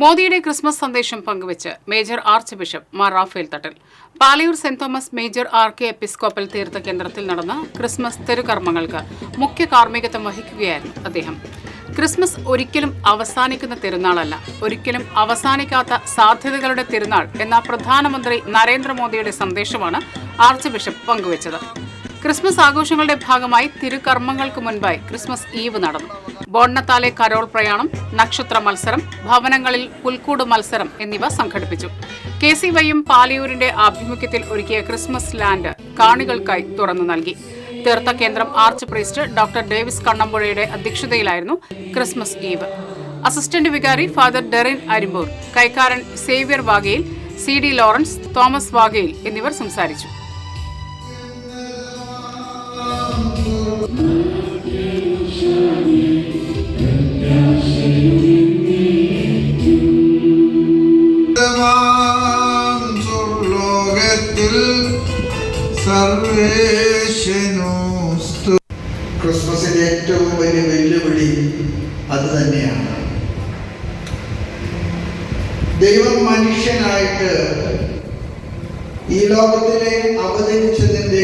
മോദിയുടെ ക്രിസ്മസ് സന്ദേശം പങ്കുവച്ച് major archbishop Mar Raphael Thattil. Palayur Saint Thomas major archiepiscopal തീർത്ഥ കേന്ദ്രത്തിൽ നടന്ന ക്രിസ്മസ് തെരുകർമ്മങ്ങൾക്ക് മുഖ്യ കാർമ്മികത്വം വഹിക്കുകയായിരുന്നു അദ്ദേഹം. ക്രിസ്മസ് ഒരിക്കലും അവസാനിക്കുന്ന തിരുനാളല്ല ഒരിക്കലും അവസാനിക്കാത്ത സാധ്യതകളുടെ തിരുനാൾ എന്ന പ്രധാനമന്ത്രി നരേന്ദ്രമോദിയുടെ സന്ദേശമാണ് ആർച്ച് ബിഷപ്പ് പങ്കുവച്ചത്. ക്രിസ്മസ് ആഘോഷങ്ങളുടെ ഭാഗമായി തിരുകർമ്മങ്ങൾക്ക് മുൻപായി ക്രിസ്മസ് ഈവ് നടന്നു. ബോണ്ണത്താലെ കരോൾ പ്രയാണം നക്ഷത്ര മത്സരം ഭവനങ്ങളിൽ പുൽക്കൂട് മത്സരം എന്നിവ സംഘടിപ്പിച്ചു. കെ സി വൈയും പാലിയൂരിന്റെ ആഭിമുഖ്യത്തിൽ ഒരുക്കിയ ക്രിസ്മസ് ലാൻഡ് കാണികൾക്കായി തുറന്നു നൽകി. തീർത്ഥ കേന്ദ്രം ആർച്ച് പ്രീസ്റ്റ് ഡോക്ടർ ഡേവിസ് കണ്ണമ്പുഴയുടെ അധ്യക്ഷതയിലായിരുന്നു ക്രിസ്മസ് ഈവ്. അസിസ്റ്റന്റ് വികാരി father Derin Arimpur കൈക്കാരൻ Xavier Vagayil C D Lawrence Thomas Vagayil എന്നിവർ സംസാരിച്ചു. ക്രിസ്മസിന്റെ ഏറ്റവും വലിയ വെല്ലുവിളി അത് തന്നെയാണ്. ദൈവം മനുഷ്യനായിട്ട് ഈ ലോകത്തിലെ അവതരിച്ചതിന്റെ